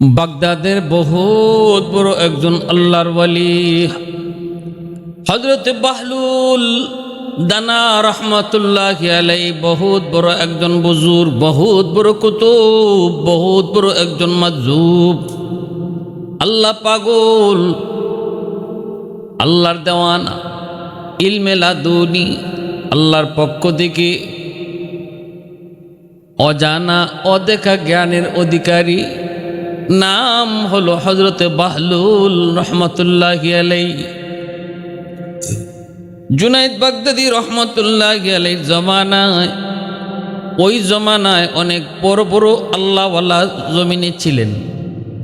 বাগদাদের বহুত বড় একজন আল্লাহর ওয়ালি। হজরত বাহলুল দানা রহমতুল্লাহ আলাই বহুত বড় একজন বুজুর বহুত বড় কুতুব, বহুত বড় একজন মাজুব। আল্লাহ পাগল, আল্লাহর দেওয়ানা ইলমেলা লাদুনি, আল্লাহর পক্ষ থেকে অজানা, অদেখা জ্ঞানের অধিকারী নাম হলো হজরতে বাহলুল রহমতুল্লাহ আলাই জুনাইদ বাগদাদি রহমতুল্লাহ আলাই জমানায়, ওই জমানায় অনেক বড় বড় আল্লাহওয়ালা জমিনে ছিলেন।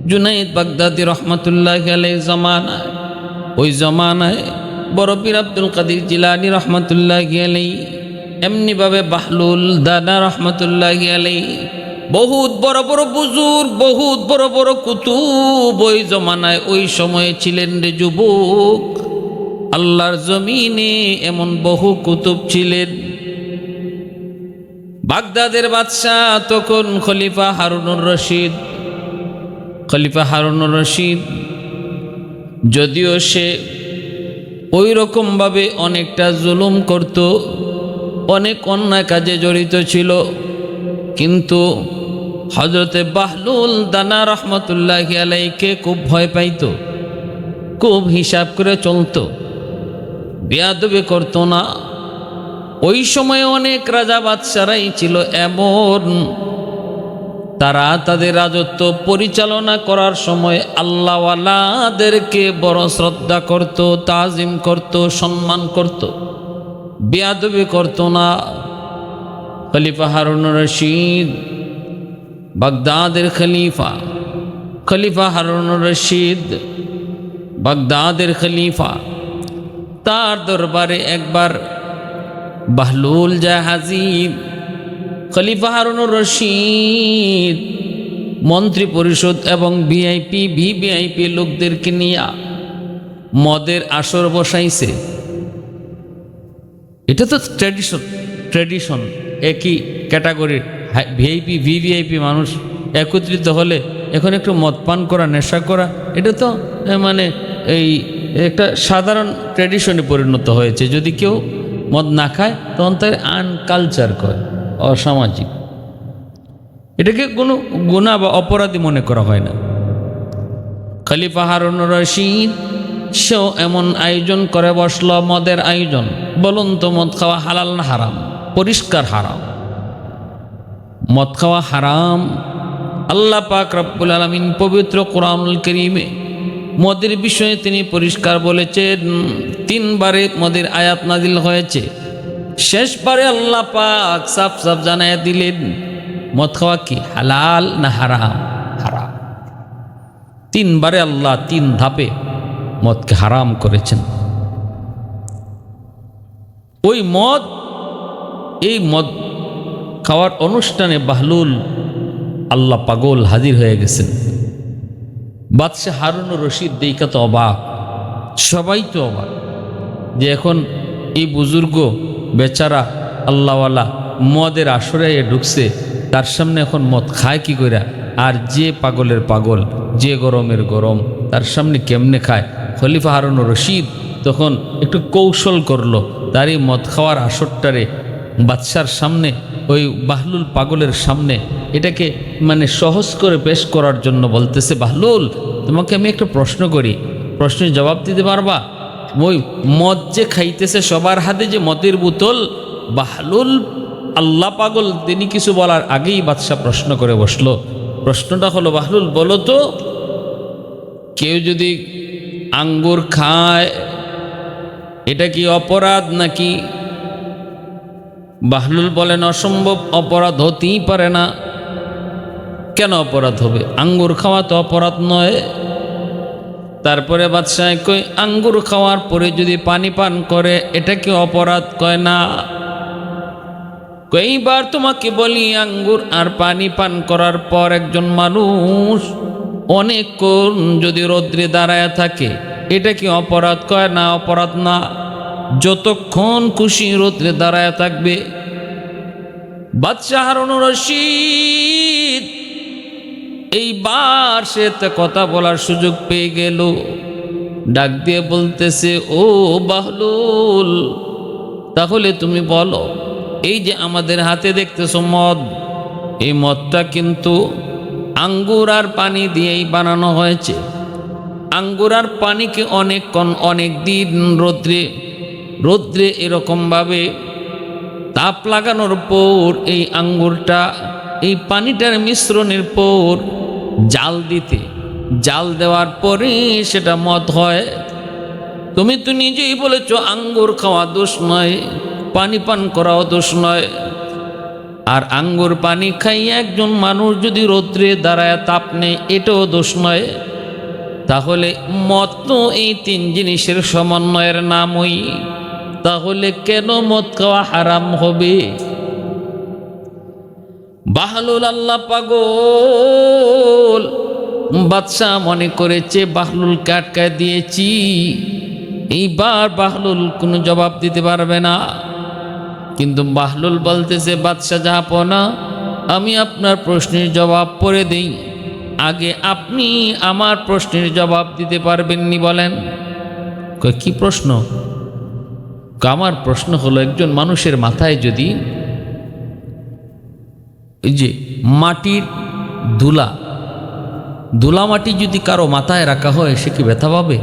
জুনাইদ বাগদাদি রহমতুল্লাহ আলাই জমানায়, ওই জমানায় বড় পীর আব্দুল কাদির জিলানি রহমতুল্লাহ আলাই এমনিভাবে বাহলুল দাদা রহমতুল্লাহ আলাই বহুত বড় বড় বুজুর, বহুত বড় বড় কুতুব। ওই জমানায় ওই সময়ে ছিলেন রে যুবক। আল্লাহর জমিনে এমন বহু কুতুব ছিলেন। বাগদাদের বাদশাহ তখন খলিফা হারুনুর রশিদ। খলিফা হারুনুর রশিদ, যদিও সে ওই রকমভাবে অনেকটা জুলুম করত, অনেক অন্যায় কাজে জড়িত ছিল, কিন্তু হজরতে বাহলুল দানা রহমতুল্লাহ আলাইকে খুব ভয় পাইত, খুব হিসাব করে চলতো। বেয়াদবে করতো না। ওই সময় অনেক রাজা বাদশারাই ছিল এমন। তারা তাদের রাজত্ব পরিচালনা করার সময় আল্লাহওয়ালাদেরকে বড় শ্রদ্ধা করত, তাজিম করত, সম্মান করত। বেয়াদবি করত না। খলিফা হারুন রশিদ বাগদাদের খলিফা খলিফা হারুন রশিদ। বাগদাদের খলিফা, তার দরবারে একবার বাহলুল জাহাজিব খলিফা হারুনুর রশিদ, মন্ত্রী পরিষদ এবং ভিআইপি, ভিভিআইপি লোকদেরকে নিয়ে মদের আসর বসাইছে। এটা তো ট্র্যাডিশন ট্র্যাডিশন একই ক্যাটাগরির ভিআইপি ভিভিআইপি মানুষ একত্রিত হলে এখন একটু মদ পান করা, নেশা করা, এটা তো মানে এই একটা সাধারণ ট্র্যাডিশনে পরিণত হয়েছে। যদি কেউ মদ না খায়, তখন তার আনকালচার কয়, অসামাজিক। এটাকে কোনো গুণা বা অপরাধী মনে করা হয় না। খলিফা হারুন রশিদ সেও এমন আয়োজন করে, বসল মদের আয়োজন। বলুন তো, মদ খাওয়া হালাল না হারাম? পরিষ্কার হারাম। মদ খাওয়া হারাম। আল্লাহ পাক রব্বুল আলমিন পবিত্র কোরআনুল করিমে মদের বিষয়ে তিনি পরিষ্কার বলেছেন, তিনবারে মদের আয়াত নাজিল হয়েছে। শেষবারে আল্লাহ পাক সাফ সাফ জানায় দিলেন, মদ খাওয়া কি হালাল না হারাম? হারাম। তিনবারে আল্লাহ তিন ধাপে মদকে হারাম করেছেন। ওই মদ, এই মদ খাওয়ার অনুষ্ঠানে বাহলুল আল্লাহ পাগল হাজির হয়ে গেছেন। বাদশাহ হারুন রশিদ দেইকা তো অবাক, সবাই তো অবাক যে এখন এই বুজুর্গ বেচারা আল্লাহওয়ালা মদের আসরে ঢুকছে, তার সামনে এখন মদ খায় কি করে আর যে পাগলের পাগল, যে গরমের গরম, তার সামনে কেমনে খায়? খলিফা হারুন রশিদ তখন একটু কৌশল করল তার এই মদ খাওয়ার আসরটারে বাদশার সামনে, ওই বাহলুল পাগলের সামনে, এটাকে মানে সহজ করে পেশ করার জন্য বলতেছে, বাহলুল, তোমাকে আমি একটা প্রশ্ন করি। প্রশ্নের জবাব দিতে পারবা? ওই মদ যে খাইতেছে সবার হাতে যে মদের বোতল, বাহলুল আল্লাহ পাগল, তিনি কিছু বলার আগেই বাদশাহ প্রশ্ন করে বসল। প্রশ্নটা হলো, বাহলুল, বলো তো, কেউ যদি আঙ্গুর খায়, এটা কি অপরাধ নাকি বাহলুল বলেন, অসম্ভব, অপরাধ হতেই পারে না। কেন অপরাধ হবে? আঙ্গুর খাওয়া তো অপরাধ নয়। তারপরে বাদশাহ কই আঙ্গুর খাওয়ার পরে যদি পানি পান করে, এটা কি অপরাধ? কয়, না। কইবার তোমাকে বলি, আঙ্গুর আর পানি পান করার পর একজন মানুষ অনেকক্ষণ যদি রৌদ্রে দাঁড়ায় থাকে, এটা কি অপরাধ? কয়, না, অপরাধ না। যতক্ষণ খুশি রোদ্রে দাঁড়ায় থাকবে বাদশাহ হারুন রশিদ এইবার সে কথা বলার সুযোগ পেয়ে গেল। ডাক দিয়ে বলতেছে, ও বাহলুল, তাহলে তুমি বলো, এই যে আমাদের হাতে দেখতেছো মদ, এই মদটা কিন্তু আঙ্গুর আর পানি দিয়েই বানানো হয়েছে। আঙ্গুর আর পানিকে অনেকক্ষণ, অনেক দিন রৌদ্রে রৌদ্রে এরকমভাবে তাপ লাগানোর পর এই আঙ্গুরটা, এই পানিটার মিশ্রণের পর জাল দিতে। জাল দেওয়ার পরে সেটা মদ হয়। তুমি তো নিজেই বলেছ, আঙ্গুর খাওয়া দোষ নয়, পানি পান করাও দোষ নয়। আর আঙ্গুর পানি খাইয়ে একজন মানুষ যদি রৌদ্রে দাঁড়ায়, তাপ নেই এটাও দোষ নয়। তাহলে মদ তো এই তিন জিনিসের সমন্বয়ের নামই। তাহলে কেন মদ খাওয়া হারাম হবে? বাহলুল আল্লাহ পাগল। বাদশাহ মনে করেছে, বাহলুলকে আটকায় দিয়েছি। এইবার বাহলুল কোনো জবাব দিতে পারবে না। কিন্তু বাহলুল বলতেছে, বাদশাহ জাহাপনা আমি আপনার প্রশ্নের জবাব পরে দিই। আগে আপনি আমার প্রশ্নের জবাব দিতে পারবেননি বলেন। কি প্রশ্ন? কয়, আমার প্রশ্ন হলো একজন মানুষের মাথায় যদি এই যে মাটির ধুলা ধুলা মাটি যদি কারও মাথায় রাখা হয় সে কি ব্যথা পাবে?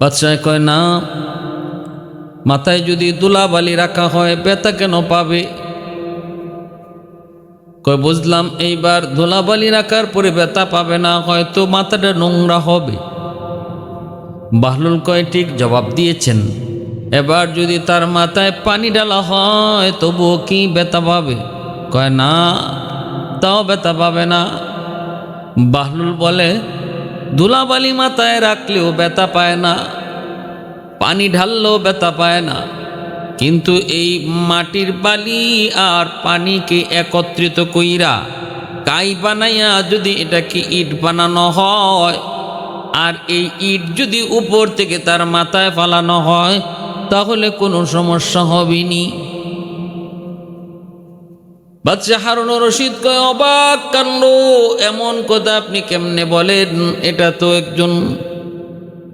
বাদশাহ কয় না মাথায় যদি দুলাবালি রাখা হয় ব্যথা কেন পাবে? কয় বুঝলাম এইবার ধুলাবালি রাখার পরে ব্যথা পাবে না হয়তো মাথাটা নোংরা হবে। বাহলুল কয় ঠিক জবাব দিয়েছেন। এবার যদি তার মাথায় পানি ডালা হয়, তবুও কি ব্যথা পাবে? কয়, না, তাও ব্যথা পাবে না। বাহলুল বলে ধুলাবালি মাথায় রাখলেও ব্যথা পায় না, পানি ঢাললেও ব্যথা পায় না। কিন্তু এই মাটির বালি আর পানিকে একত্রিত কইরা কাই বানাইয়া যদি এটাকে ইট বানানো হয়, আর এই ইট যদি উপর থেকে তার মাথায় ফালানো হয় তাহলে কোনো সমস্যা হবে নি বাচ্চা হারুন রশিদ কয়, অবাক কাণ্ড, এমন কথা আপনি কেমনে বলেন? এটা তো একজন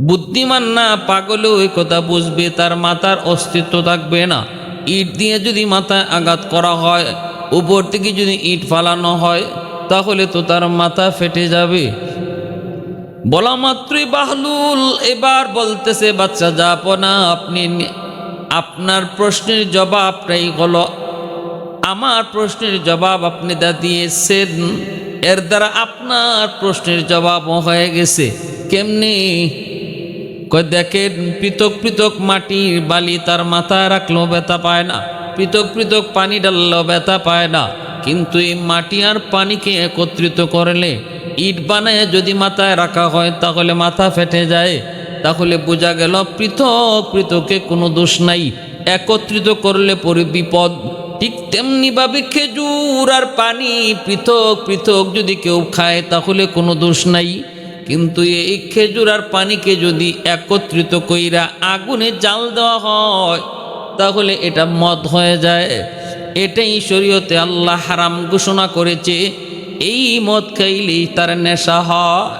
বুদ্ধিমান না, পাগলেও ওই কথা বুঝবে, তার মাথার অস্তিত্ব থাকবে না। ইট দিয়ে যদি মাথায় আঘাত করা হয়, উপর থেকে যদি ইট ফালানো হয়, তাহলে তো তার মাথা ফেটে যাবে। বলা মাত্রই বাহলুল এবার বলতেছে, বাচ্চা যাপনা আপনি আপনার প্রশ্নের জবাবটাই হলো, আমার প্রশ্নের জবাব আপনি দা দিয়েছেন, এর দ্বারা আপনার প্রশ্নের জবাবও হয়ে গেছে। কেমনি? দেখেন, পৃথক পৃথক মাটির বালি তার মাথায় রাখলেও ব্যথা পায় না, পৃথক পৃথক পানি ডাললেও ব্যথা পায় না, কিন্তু এই মাটি আর পানিকে একত্রিত করলে ইট বানায় যদি মাথায় রাখা হয়, তাহলে মাথা ফেটে যায়। তাহলে বোঝা গেল পৃথক, পৃথকে কোনো দোষ নাই। একত্রিত করলে পরে বিপদ। ঠিক তেমনিভাবে খেজুর আর পানি পৃথক পৃথক যদি কেউ খায়, তাহলে কোনো দোষ নাই। কিন্তু এই খেজুর আর পানিকে যদি একত্রিত কইরা আগুনে জাল দেওয়া হয়, তাহলে এটা মদ হয়ে যায়। এটাই শরীয়তে আল্লাহ হারাম ঘোষণা করেছে। এই মদ খাইলেই তার নেশা হয়।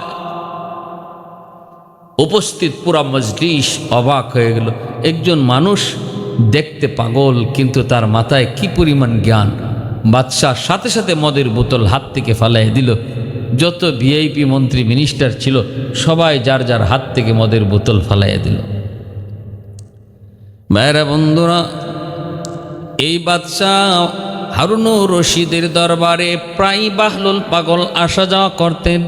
উপস্থিত পুরা মজলিস অবাক হয়ে গেল। একজন মানুষ দেখতে পাগল, কিন্তু তার মাথায় কি পরিমাণ জ্ঞান? বাদশাহ সাথে সাথে মদের বোতল হাত থেকে ফালাই দিল। যত ভিআইপি মন্ত্রী, মিনিস্টার ছিল, সবাই যার যার হাত থেকে মদের বোতল ফালাইয়া দিল। মায়েরা বন্ধুরা, এই বাদশাহ হারুনু রশিদের দরবারে প্রায় বাহলুল পাগল আসা যাওয়া করতেন।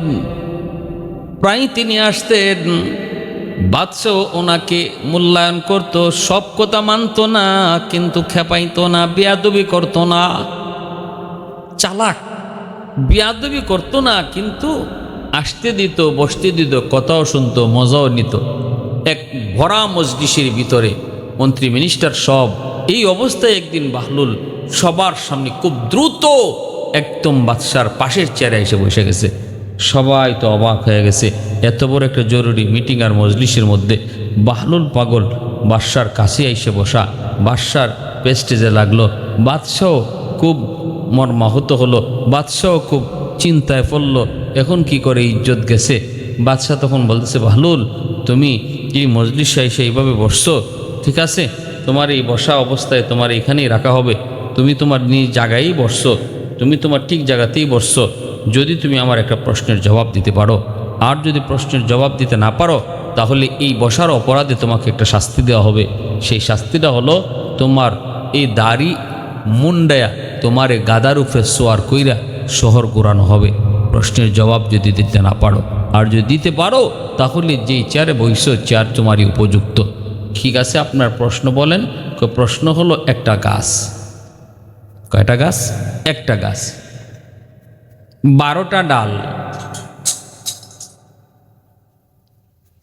প্রায় তিনি আসতেন, বাদশাহ ওনাকে মূল্যায়ন করত, সব কথা মানত না, কিন্তু খেপাইতো না, বেয়াদবি করতো না। চালাক, বিয়াদবি করতো না, কিন্তু আসতে দিত, বসতে দিত, কথাও শুনতো, মজাও নিত। এক ভরা মজলিসের ভিতরে মন্ত্রী, মিনিস্টার সব এই অবস্থায় একদিন বাহলুল সবার সামনে খুব দ্রুত একদম বাদশার পাশের চেয়ারে এসে বসে গেছে। সবাই তো অবাক হয়ে গেছে। এত বড় একটা জরুরি মিটিং আর মজলিসের মধ্যে বাহলুল পাগল বাদশার কাছে এসে বসা। বাদশার পেস্টেজে লাগল বাদশাহ খুব মর্মাহত হলো বাদশাহ খুব চিন্তায় পড়ল, এখন কি করে ইজ্জত গেছে? বাদশাহ তখন বলতেছে ভালুল তুমি এই মজলিস এসে এইভাবে বসছো? ঠিক আছে, তোমার এই বসা অবস্থায় তোমার এখানেই রাখা হবে। তুমি তোমার নিজ জায়গায়ই বসছো, তুমি তোমার ঠিক জায়গাতেই বসছো, যদি তুমি আমার একটা প্রশ্নের জবাব দিতে পারো। আর যদি প্রশ্নের জবাব দিতে না পারো, তাহলে এই বসার অপরাধে তোমাকে একটা শাস্তি দেওয়া হবে। সেই শাস্তিটা হলো তোমার এই দাড়ি মুন্ডায়া তোমার এই গাদার উপরে সোয়ার কইরা শহর ঘোরানো হবে। প্রশ্নের জবাব যদি দিতে না পারো। আর যদি দিতে পারো, তাহলে যেই চেয়ারে বইস চেয়ার তোমারই উপযুক্ত। ঠিক আছে, আপনার প্রশ্ন বলেন। প্রশ্ন হলো একটা গাছ। কয়টা গাছ? একটা গাছ। বারোটা ডাল।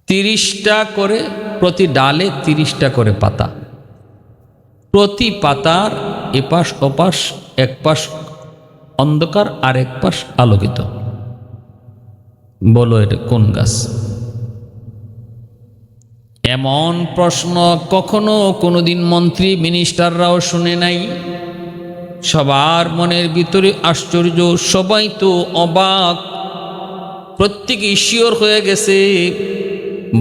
তিরিশটা করে প্রতি ডালে তিরিশটা করে পাতা। প্রতি পাতার এপাশ ওপাশ এক পাশ অন্ধকার আর এক পাশ আলোকিত। বলো এটা কোন গাছ? এমন প্রশ্ন কখনো কোনোদিন মন্ত্রী মিনিস্টাররাও শুনে নাই। সবার মনের ভিতরে আশ্চর্য, সবাই তো অবাক। প্রত্যেকে শিওর হয়ে গেছে,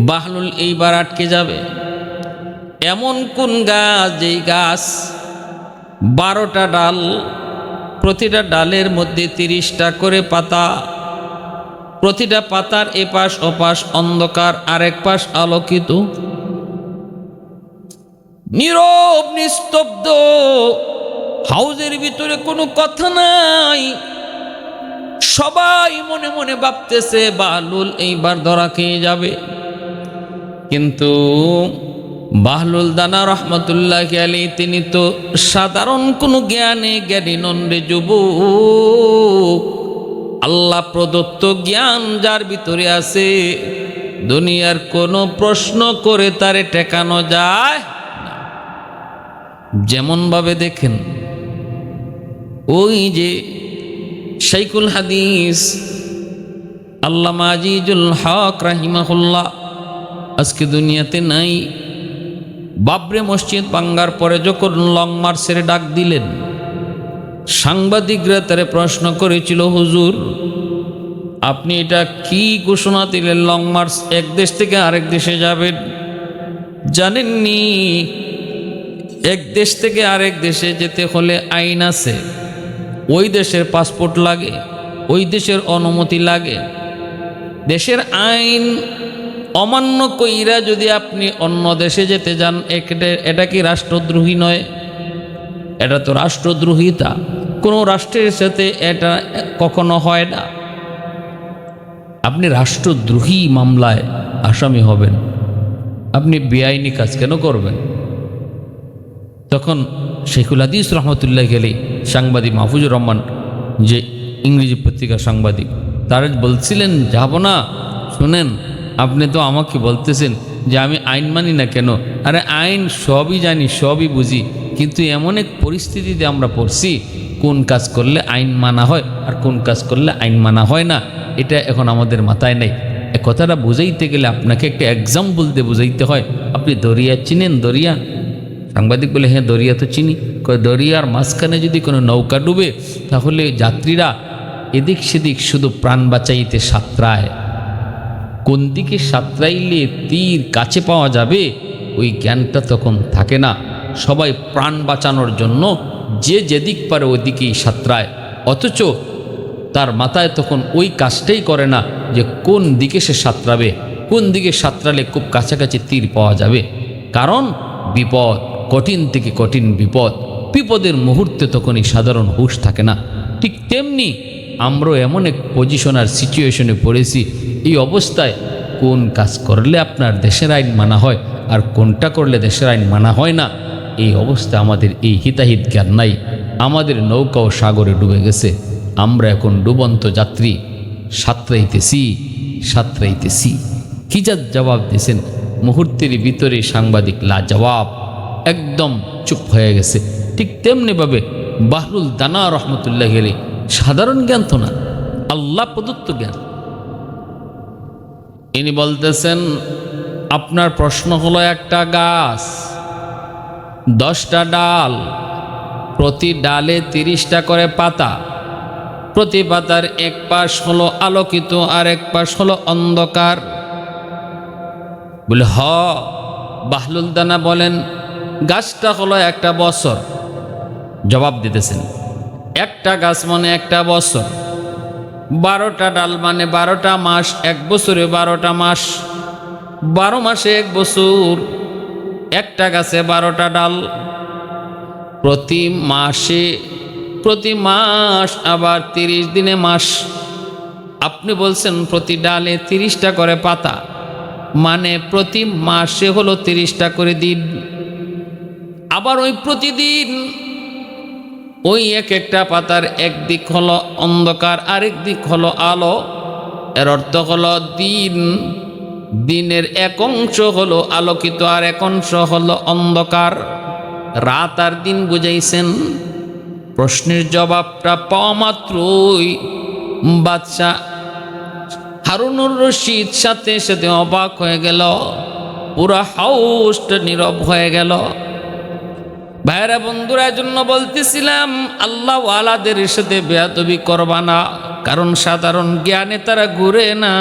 বাহলুল এইবার আটকে যাবে। এমন কোন গাছ, যেই গাছ বারোটা ডাল, প্রতিটা ডালের মধ্যে তিরিশটা করে পাতা, প্রতিটা পাতার এপাশ ওপাশ অন্ধকার, আরেক পাশ আলোকিত। নীরব, নিস্তব্ধ হাউজের ভিতরে কোনো কথা নাই। সবাই মনে মনে ভাবতেছে, বাহলুল এইবার ধরা খেয়ে যাবে। কিন্তু বাহলুল দানা রহমতুল্লাহ আলী তিনি তো সাধারণ কোনো জ্ঞানে জ্ঞানী নন্দে যুব আল্লাহ প্রদত্ত জ্ঞান যার ভিতরে আছে, দুনিয়ার কোনো প্রশ্ন করে তারে টেকানো যায় যেমনভাবে দেখেন ওই যে শাইকুল হাদিস, আল্লামা আজিজুল হক রাহিমাহুল্লাহ, আজকে দুনিয়াতে নাই। বাবরে মসজিদ বাঙ্গার পরে যখন লং মার্চের ডাক দিলেন, সাংবাদিকরা তারে প্রশ্ন করেছিল, হুজুর, আপনি এটা কি ঘোষণা দিলেন লং মার্চ? এক দেশ থেকে আরেক দেশে যাবেন? জানেননি, এক দেশ থেকে আরেক দেশে যেতে হলে আইন আছে। ওই দেশের পাসপোর্ট লাগে, ওই দেশের অনুমতি লাগে। দেশের আইন অমান্য কইরা যদি আপনি অন্য দেশে যেতে যান এটা- কি রাষ্ট্রদ্রোহী নয়? এটা তো রাষ্ট্রদ্রোহিতা। কোনো রাষ্ট্রের সাথে এটা কখনো হয় না। আপনি রাষ্ট্রদ্রোহী মামলায় আসামি হবেন। আপনি বেআইনি কাজ কেন করবেন? তখন শেখুল হাদিস রহমতুল্লাহ গেলে সাংবাদিক মাহফুজুর রহমান, যে ইংরেজি পত্রিকার সাংবাদিক, তারা বলছিলেন, যাব না, শোনেন, আপনি তো আমাকে বলতেছেন যে আমি আইন মানি না কেন? আরে আইন সবই জানি, সবই বুঝি, কিন্তু এমন এক পরিস্থিতিতে আমরা পড়ছি, কোন কাজ করলে আইন মানা হয় আর কোন কাজ করলে আইন মানা হয় না, এটা এখন আমাদের মাথায় নেই। কথাটা বুঝাইতে গেলে আপনাকে একটা এক্সাম্পল দিয়ে বুঝাইতে হয়। আপনি দরিয়া চিনেন, দরিয়া? সাংবাদিক বলে হ্যাঁ দরিয়া তো চিনি। দরিয়ার মাঝখানে যদি কোনো নৌকা ডুবে, তাহলে যাত্রীরা এদিক সেদিক শুধু প্রাণ বাঁচাইতে সাঁতরায়। কোন দিকে সাঁতরাইলে তীর কাছে পাওয়া যাবে, ওই জ্ঞানটা তখন থাকে না। সবাই প্রাণ বাঁচানোর জন্য যে যেদিক পারে ওদিকেই সাঁতরায়। অথচ তার মাথায় তখন ওই কাজটাই করে না যে কোন দিকে সে সাঁতরাবে। কোন দিকে সাঁতরালে খুব কাছাকাছি তীর পাওয়া যাবে। কারণ বিপদ। কঠিন থেকে কঠিন বিপদ, বিপদের মুহূর্তে তখন এই সাধারণ হুঁশ থাকে না। ঠিক তেমনি আমরাও এমন এক পজিশন আর সিচুয়েশনে পড়েছি, এই অবস্থায় কোন কাজ করলে আপনার দেশের আইন মানা হয় আর কোনটা করলে দেশের আইন মানা হয় না, এই অবস্থায় আমাদের এই হিতাহিত জ্ঞান নাই। আমাদের নৌকাও সাগরে ডুবে গেছে, আমরা এখন ডুবন্ত যাত্রী। সাঁতরাইতেছি সাঁতরাইতেছি। কি যা জবাব দিয়েছেন? মুহূর্তের ভিতরে সাংবাদিক লা জবাব একদম চুপ হয়ে গেছে। ঠিক তেমনিভাবে বাহরুল দানা রহমতুল্লাহ গেলে সাধারণ জ্ঞান তো না, আল্লাহ প্রদত্ত জ্ঞান। ইনি বলতেছেন, আপনার প্রশ্ন হলো একটা গাছ, দশটা ডাল, প্রতি ডালে তিরিশটা করে পাতা, প্রতি পাতার এক পাশ হলো আলোকিত আর এক পাশ হলো অন্ধকার। বলে, হ, বাহলুল দানা বলেন গাছটা হলো একটা বছর। জবাব দিতেছেন, একটা গাছ মানে একটা বছর। বারোটা ডাল মানে বারোটা মাস, এক বছরে বারোটা মাস। বারো মাসে এক বছর, একটা গাছে বারোটা ডাল। প্রতি মাসে, প্রতি মাস আবার তিরিশ দিনে মাস। আপনি বলছেন প্রতি ডালে তিরিশটা করে পাতা মানে প্রতি মাসে হলো তিরিশটা করে দিন। আবার ওই প্রতিদিন ওই এক একটা পাতার একদিক হলো অন্ধকার, আরেক দিক হলো আলো। এর অর্থ হলো দিন, দিনের এক অংশ হলো আলোকিত আর এক অংশ হলো অন্ধকার। রাত আর দিন বুঝাইছেন, প্রশ্নের জবাবটা পাওয়া মাত্রই বাদশাহ হারুনুর রশিদ সাথে সাথে অবাক হয়ে গেল, পুরা হাউসটা নীরব হয়ে গেল। ভাইরা বন্ধুরা জন্য বলতেছিলাম, আল্লাহ আলাদের সাথে বেয়াদবি করবা না, কারণ সাধারণ জ্ঞানে তারা ঘুরে না,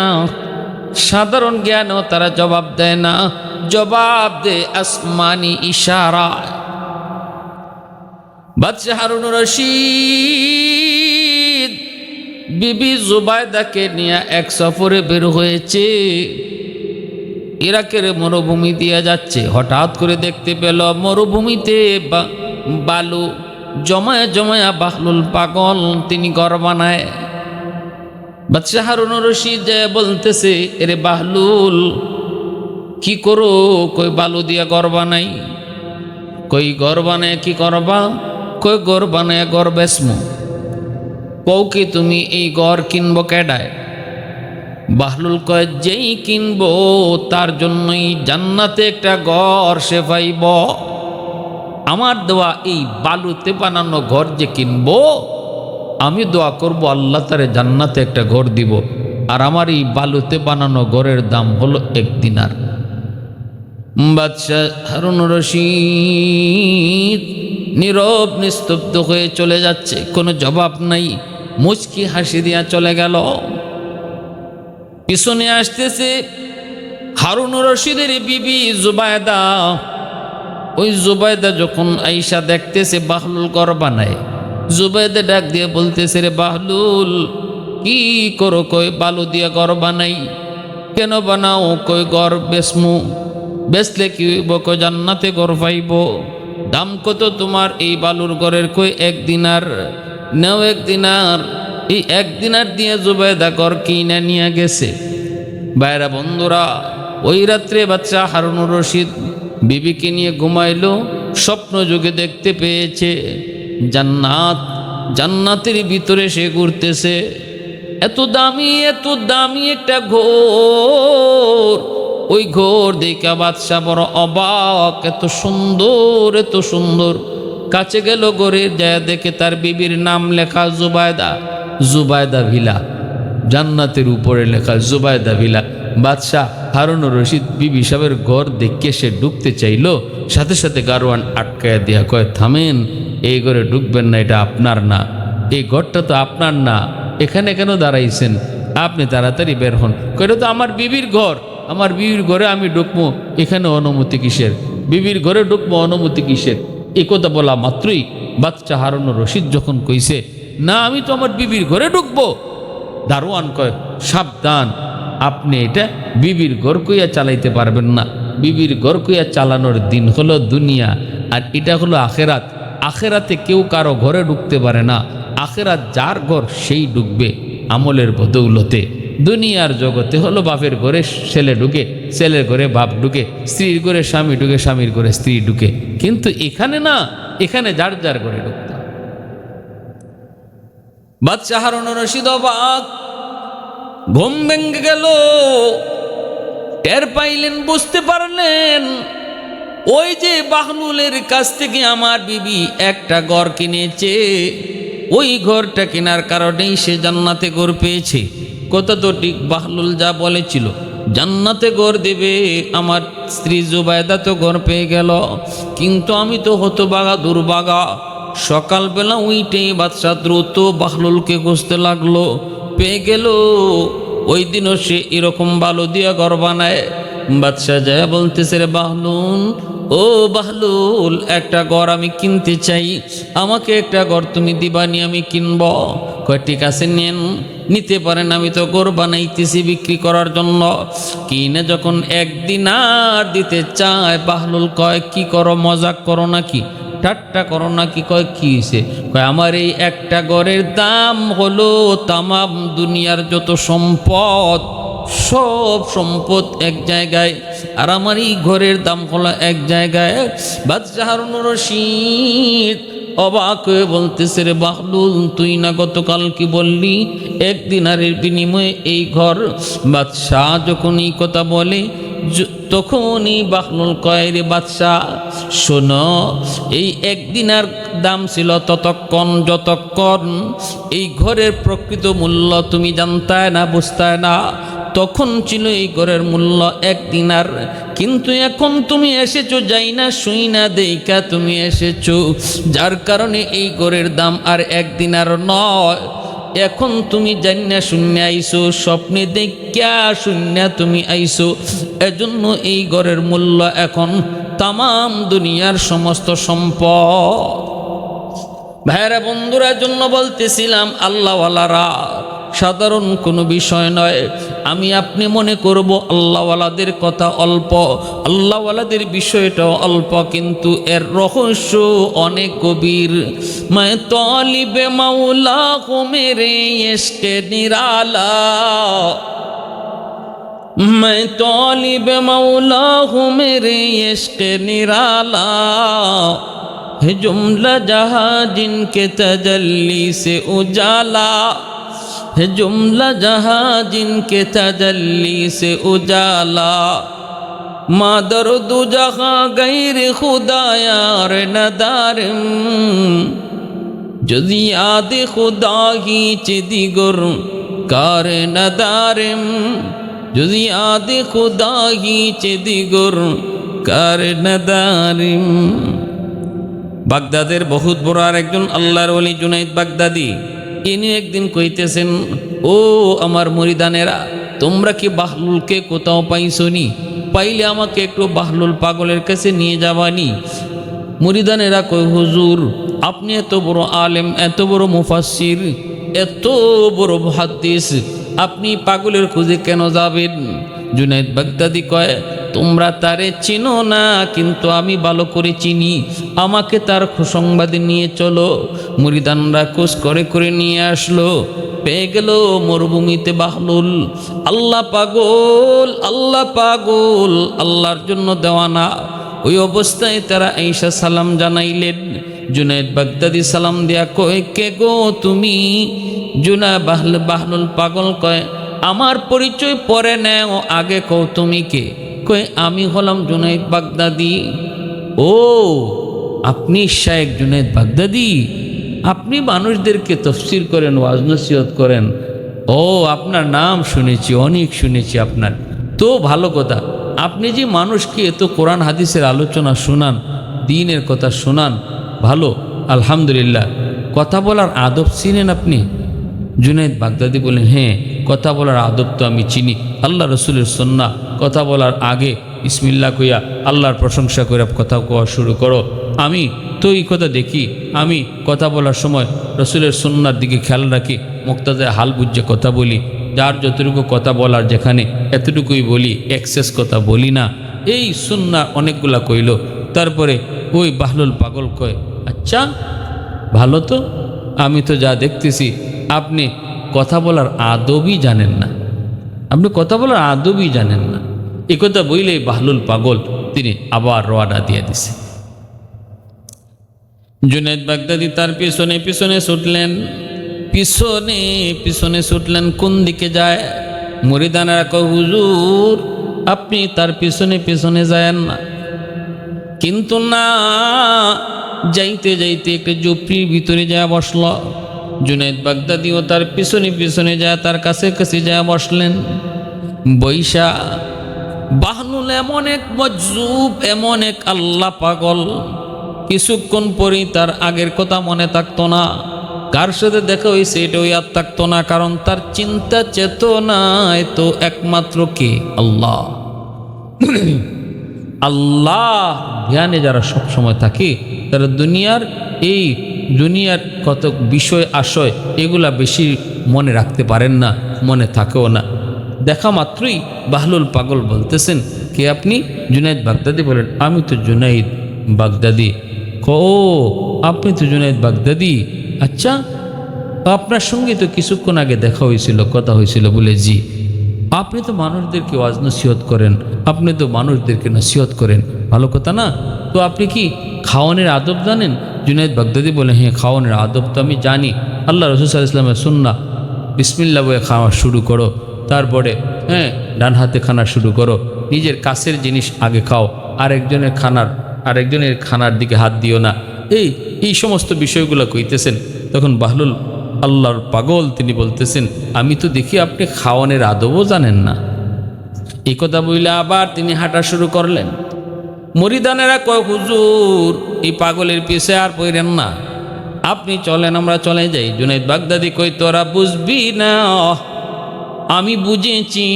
সাধারণ জ্ঞানেও তারা জবাব দেয় না। জবাব দে আসমানি ইশারা। বাদশাহ হারুন রশিদ বিবি জুবায়দাকে নিয়ে এক সফরে বের হয়েছে। ইরাকের মরুভূমি দিয়ে যাচ্ছে। হঠাৎ করে দেখতে পেল মরুভূমিতে বালু জমায়া জমায়া বাহলুল পাগল তিনি ঘর বানায়। বাদশাহ হারুন রশিদ যায় বলতেছে, এরে বাহলুল, কি করো? কই বালু দিয়া ঘর বানাই? কই ঘর বানায় কি করবা? কই ঘর বানায় ঘর বেসমু কৌ কি তুমি এই ঘর কিনবো কেডায়? বাহলুল কয় যেই কিনবো, তার জন্যই জান্নাতে একটা ঘর সে পাইব। আমার দেওয়া এই বালুতে বানানো ঘর যে কিনব, আমি দোয়া করব আল্লাহ তারে জান্নাতে একটা ঘর দিব। আর আমার এই বালুতে বানানো ঘরের দাম হলো এক দিনার। বাদশাহ হারুন রশিদ নীরব নিস্তব্ধ হয়ে চলে যাচ্ছে, কোনো জবাব নাই। মুচকি হাসি দিয়া চলে গেল। পিছনে আসতেছে হারুন রশিদের বিবি জুবায়দা। ওই জুবায়দা যখন আইসা দেখতেছে বাহলুল ঘর বানায়, জুবায়দা ডাক দিয়ে বলতেছে, রে বাহলুল, কি করো কই বালু দিয়ে ঘর বানাই? কেন বানাও কই ঘর বেসমু? বেচলে কি হইব কই জান্নাতে ঘর পাইব? দাম কত তোমার এই বালুর ঘরের কই এক দিনার নেও এক দিনার এই এক দিনার দিয়ে জুবায়দা ঘর কিনে নিয়ে গেছে। বাইরা বন্ধুরা, ওই রাত্রে বাচ্চা হারুনুর রশিদ বিবিকে নিয়ে ঘুমাইলো, স্বপ্ন যুগে দেখতে পেয়েছে, জান্নাত, জান্নাতের ভিতরে সে ঘুরতেছে। এত দামি এত দামি একটা ঘোর, ওই ঘোর দেখা বাদশাহ বড় অবাক, এত সুন্দর এত সুন্দর। কাছে গেল ঘরের যায় দেখে তার বিবির নাম লেখা জুবায়দা। জুবায়দা ভিলা। জান্নাতের উপরে লেখা জুবায়দা ভিলা। বাদশাহ হারুন রশিদ বিবি সাহেবের ঘর দেখে সে ঢুকতে চাইলো। সাথে সাথে গারোয়ান আটকায় দেয়া কয়, থামেন, এই ঘরে ঢুকবেন না, এটা আপনার না। এই ঘরটা তো আপনার না। এখানে কেন দাঁড়াইছেন? আপনি তাড়াতাড়ি বের হন। কইটা তো আমার বিবির ঘর। আমার বিবির ঘরে আমি ঢুকবো এখানে অনুমতি কিসের? বিবির ঘরে ঢুকবো অনুমতি কিসের? এই কথা বলা মাত্রই বাচ্চা হারানো রশিদ যখন কইছে না, আমি তো আমার বিবির ঘরে ঢুকবো। দারোয়ান কয়, সাবধান, আপনি এটা বিবির ঘর কইয়া চালাইতে পারবেন না। বিবির ঘর কইয়া চালানোর দিন হলো দুনিয়া, আর এটা হলো আখেরাত। আখেরাতে কেউ কারও ঘরে ঢুকতে পারে না। আখেরাত যার ঘর সেই ঢুকবে আমলের বদৌলতে। দুনিয়ার জগতে হলো বাপের ঘরে ছেলে ঢুকে, ছেলের ঘরে বাপ ঢুকে, স্ত্রীর ঘরে স্বামী ঢুকে, স্বামীর ঘরে স্ত্রী ঢুকে। কিন্তু এখানে না, এখানে যার যার ঘরে ঢুকতে। বাদশাহ হারুন রশিদ অবাক ঘুম ভেঙে গেল। টের পাইলেন, বুঝতে পারলেন, ওই যে বাহলুলের কাছ থেকে আমার বিবি একটা ঘর কিনেছে, ওই ঘরটা কেনার কারণেই সে জান্নাতে ঘর পেয়েছে। কথা তো ঠিক বাহলুল যা বলেছিল, জান্নাতে ঘর দেবে, আমার স্ত্রী জুবায়দা তো ঘর পেয়ে গেল, কিন্তু আমি তো হতবাগা, দুর্বাগা। সকালবেলা উইটেই বাদশা দ্রুত বাহলুলকে খুঁজতে লাগল। পেয়ে গেল, ওই দিনও সে এরকম বালু দিয়া ঘর বানায়। বাদশাহ যায় বলতেছে রে বাহলুল, ও বাহলুল, একটা ঘর আমি কিনতে চাই। আমাকে একটা ঘর তুমি দিবানি, আমি কিনব। কয়, ঠিক আছে, নেন। নিতে পারেন, আমি তো গরু বানাইতেছি বিক্রি করার জন্য। কিনে যখন একদিন আর দিতে চায়, বাহলুল কয়, কি করো, মজাক করো নাকি? ঠাট্টা করো নাকি? কয়, কি হয়েছে কয়, আমার এই একটা গড়ের দাম হলো তামাম দুনিয়ার যত সম্পদ, সব সম্পদ এক জায়গায়। আর আমার এই ঘরের দাম হলো এক জায়গায়। বাদশাহ হারুন রশিদ অবাক হয়ে বলতেছে, রে বাহলুল, তুই না গতকাল কি বললি? এক দিনারের বিনিময়ে এই ঘর? বাদশাহ যখন এই কথা বলে তখনই বাহলুল কয় রে বাদশাহ, শোনো, এই একদিনার দাম ছিল ততক্ষণ যতক্ষণ এই ঘরের প্রকৃত মূল্য তুমি জানতায় না, বুঝতায় না। তখন ছিল এই ঘরের মূল্য এক দিনার কিন্তু এখন তুমি এসেছ, যাই না, শুই না দেইকা তুমি এসেছ। যার কারণে এই ঘরের দাম আর এক দিনার নয়। এখন তুমি জান্না শূন্য আইসো, স্বপ্নে দেখিয়া শূন্য তুমি আইসো। এজন্য এই ঘরের মূল্য এখন তাম দুনিয়ার সমস্ত সম্পদ। ভাইরা বন্ধুরা জন্য বলতেছিলাম, আল্লাহওয়ালারা সাধারণ কোনো বিষয় নয়। আমি আপনি মনে করব আল্লাহওয়ালাদের কথা অল্প। আল্লাহওয়ালাদের বিষয়টাও অল্প, কিন্তু এর রহস্য অনেক গভীর। মায় তলিবে মাওলা কোমেরে এসকে নিরালা। মায় তলিবে مولا ہوں এসকে নিরালা। জুমলা ہے جملہ جہاں جن کے ہے جملہ جہاں جن کے تجلی سے اجالا مادر دو جہاں غیر خدا یار ندارم যদি আদ খুদা হি চিদিগর কার নদারিম। যদি আদ খুদা হি চিদিগর কার নদারিম। বাগদাদের বহুত বড় আর একজন আল্লাহর অলি জুনাইদ বাগদাদি। ইনি একদিন কইতেছেন, ও আমার মরিদানেরা, তোমরা কি বাহলুলকে কোথাও পাইছনি? পাইলে আমাকে একটু বাহলুল পাগলের কাছে নিয়ে যাবানি? মুরিদানেরা কই হুজুর, আপনি এত বড় আলেম, এত বড় মুফাসির এত বড় হাদিস আপনি পাগলের খুঁজে কেন যাবেন? জুনাইদ বাগদাদি কয় তোমরা তারে চিনো না, কিন্তু আমি ভালো করে চিনি। আমাকে তার সুসংবাদে নিয়ে চলো। মুরিদানরা কোষ করে করে নিয়ে আসলো। পেয়ে গেল মরুভূমিতে বাহলুল। আল্লাহ পাগল আল্লাহ পাগল, আল্লাহর জন্য দেওয়ানা ওই অবস্থায় তারা ঈশা সালাম জানাইলেন, জুনাইদ বাগদাদি সালাম দিয়া কয়, কে গো তুমি? জুনা বাহল বাহলুল পাগল কয়, আমার পরিচয় পরে নেও, আগে কও তুমি কে? কয় আমি হলাম জুনাইদ বাগদাদি। ও, আপনি শায়েক জুনাইদ বাগদাদি। আপনি মানুষদেরকে তফসির করেন, ওয়াজ নসিহত করেন। ও, আপনার নাম শুনেছি, অনেক শুনেছি আপনার। তো ভালো কথা, আপনি যে মানুষকে এত কোরআন হাদিসের আলোচনা শোনান, দিনের কথা শোনান, ভালো, আলহামদুলিল্লাহ। কথা বলার আদব চিনেন আপনি? জুনাইদ বাগদাদি বলেন হ্যাঁ কথা বলার আদব তো আমি চিনি। আল্লাহ রসুলের সন্না কথা বলার আগে ইসমিল্লা কইয়া আল্লাহর প্রশংসা করে কথা কোয়া শুরু করো। আমি তো এই কথা দেখি, আমি কথা বলার সময় রসুলের সন্ন্যার দিকে খেয়াল রাখি, মুক্তাদের হাল বুঝে কথা বলি, যার যতটুকু কথা বলার যেখানে এতটুকুই বলি এক্সেস কথা বলি না। এই সুন্না অনেকগুলা কইল, তারপরে ওই বাহলুল পাগল কয় আচ্ছা ভালো তো, আমি তো যা দেখতেছি, আপনি কথা বলার আদবই জানেন না। আপনি কথা বলার আদবই জানেন না। এ কথা বইলেই বাহলুল পাগল, তিনি আবার রওয়ানা দিয়ে দিছে। জুনেদ বাগদাদি তার পিছনে পিছনে ছুটলেন। পিছনে পিছনে ছুটলেন, কোন দিকে যায়? মরিদানারা কয়, হুজুর, আপনি তার পিছনে পিছনে যায়েন না। কিন্তু না, যাইতে যাইতে একটা জুপড়ির ভিতরে যা বসল। জুনাইদ বাগদাদিও তার পিছনে পিছনে যায়, তার কাছে কাছে যা বসলেন। বৈশা, বাহনুল এমন এক মজুব এমন এক আল্লাহ পাগল। কিছুক্ষণ পরেই তার আগের কথা মনে থাকতো না। কার সাথে দেখা হয়েছে এটাও আর থাকতো না, কারণ তার চিন্তা চেতনায় তো একমাত্র কে? আল্লাহ। আল্লাহ। ধ্যানে যারা সব সময় থাকে, তারা দুনিয়ার এই দুনিয়ার কত বিষয়, আশয়, এগুলা বেশি মনে রাখতে পারেন না, মনে থাকেও না। দেখা মাত্রই বাহলুল পাগল বলতেছেন, কে আপনি? জুনাইদ বাগদাদি বলেন, আমি তো জুনাইদ বাগদাদি। ও, আপনি তো জুনাইদ বাগদাদি? আচ্ছা আপনার সঙ্গে তো কিছুক্ষণ আগে দেখা হয়েছিল, কথা হয়েছিল বলে, জি। আপনি তো মানুষদেরকে ওয়াজ নসিহত করেন, আপনি তো মানুষদেরকে নসিহত করেন। ভালো কথা না? তো আপনি কি খাওয়ানের আদব জানেন? জুনাইদ বাগদাদি বলে হ্যাঁ খাওয়ানের আদব তো আমি জানি। আল্লাহ রসুল ইসলামের সুন্না বিসমিল্লা বয়ে খাওয়া শুরু করো। তারপরে হ্যাঁ ডান হাতে খানা শুরু করো। নিজের কাছের জিনিস আগে খাও। আরেকজনের খানার আরেকজনের খানার দিকে হাত দিও না। এই এই সমস্ত বিষয়গুলো কইতেছেন। তখন বাহলুল আল্লাহর পাগল তিনি বলতেছেন, আমি তো দেখি আপনি খাওয়ানের আদবও জানেন না। এই কথা বইলে আবার তিনি হাঁটা শুরু করলেন। মরিদানেরা কয়, হুজুর, এই পাগলের পিছে আর পইরেন না। আপনি চলেন, আমরা চলে যাই। জুনাইদ বাগদাদি কই তোরা বুঝবি না। আমি বুঝেছি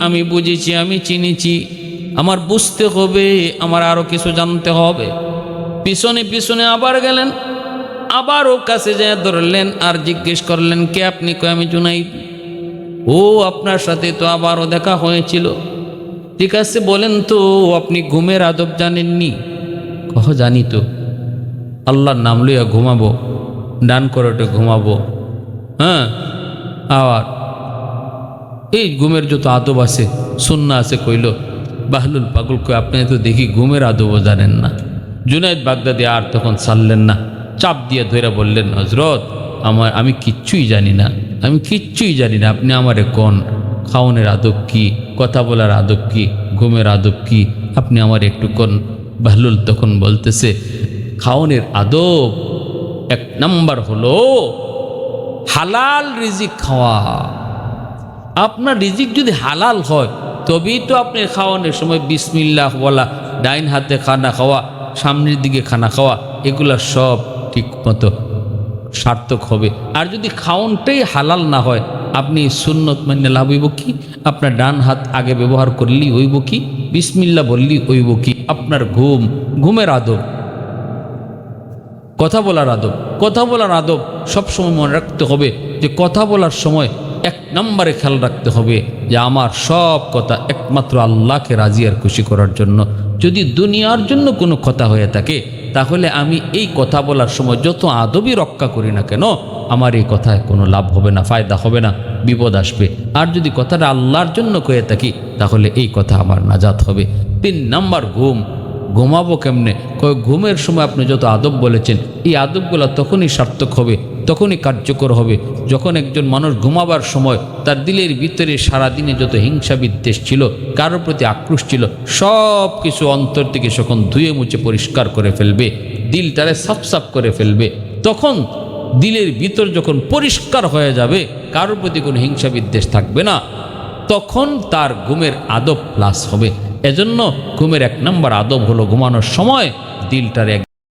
আমি বুঝেছি, আমি চিনেছি। আমার বুঝতে হবে, আমার আরও কিছু জানতে হবে। পিছনে পিছনে আবার গেলেন, আবার ও কাছে যায় ধরলেন আর জিজ্ঞেস করলেন, কে আপনি? কয়, আমি জুনাইদ। ও, আপনার সাথে তো আবারও দেখা হয়েছিল। ঠিক আছে বলেন তো, আপনি ঘুমের আদব জানেননি? কহ, জানি তো। আল্লাহর নাম লইয়া ঘুমাবো ডান করোটে ঘুমাবো। হ্যাঁ? আবার, এই ঘুমের যত আদব আছে, সুন্না আছে কইল, বাহলুল পাগল কই, আপনি তো দেখি ঘুমের আদবও জানেন না। জুনাইদ বাগদাদি আর তখন ছাড়লেন না। চাপ দিয়ে ধরে বললেন হজরত আমার, আমি কিচ্ছুই জানি না। আমি কিচ্ছুই জানি না, আপনি আমারে কোন? খাওনের আদব কি? কথা বলার আদব কি? ঘুমের আদব কি? আপনি আমার একটু কোন বাহলুল তখন বলতেছে, খাওনের আদব এক নাম্বার হলো হালাল রিজিক খাওয়া। আপনার রিজিক যদি হালাল হয়, তবেই তো আপনি খাওয়ানোর সময় বিসমিল্লাহ বলা, ডাইন হাতে খানা খাওয়া, সামনের দিকে খানা খাওয়া, এগুলা সব ঠিক মতো সার্থক হবে। আর যদি খাওনটাই হালাল না হয় আপনি সুন্নত মানে লাভ হইব কি? আপনার ডান হাত আগে ব্যবহার করলেই হইব কি? বিসমিল্লা বললেই হইব কি? আপনার ঘুম, ঘুমের আদব। কথা বলার আদব। কথা বলার আদব সবসময় মনে রাখতে হবে যে কথা বলার সময় এক নম্বরে খেয়াল রাখতে হবে যে আমার সব কথা একমাত্র আল্লাহকে রাজি আর খুশি করার জন্য। যদি দুনিয়ার জন্য কোনো কথা হয়ে থাকে তাহলে আমি এই কথা বলার সময় যত আদবই রক্ষা করি না কেন, আমার এই কথায় কোনো লাভ হবে না, ফায়দা হবে না, বিপদ আসবে। আর যদি কথাটা আল্লাহর জন্য কয়ে থাকি, তাহলে এই কথা আমার নাজাত হবে। তিন নাম্বার ঘুম। ঘুমাবো কেমনে? কয় ঘুমের সময় আপনি যত আদব বলেছেন, এই আদবগুলো তখনই সার্থক হবে তখনই কার্যকর হবে। যখন একজন মানুষ ঘুমাবার সময় তার দিলের ভিতরে সারাদিনে যত হিংসা বিদ্বেষ ছিল, কারোর প্রতি আক্রোশ ছিল সব কিছু অন্তর থেকে যখন ধুয়ে মুছে পরিষ্কার করে ফেলবে দিলটারে সাফ সাফ করে ফেলবে। তখন দিলের ভিতর যখন পরিষ্কার হয়ে যাবে, কারোর প্রতি কোনো হিংসা বিদ্বেষ থাকবে না। তখন তার ঘুমের আদব প্লাস হবে। এজন্য ঘুমের এক নম্বর আদব হলো ঘুমানোর সময় দিলটার এক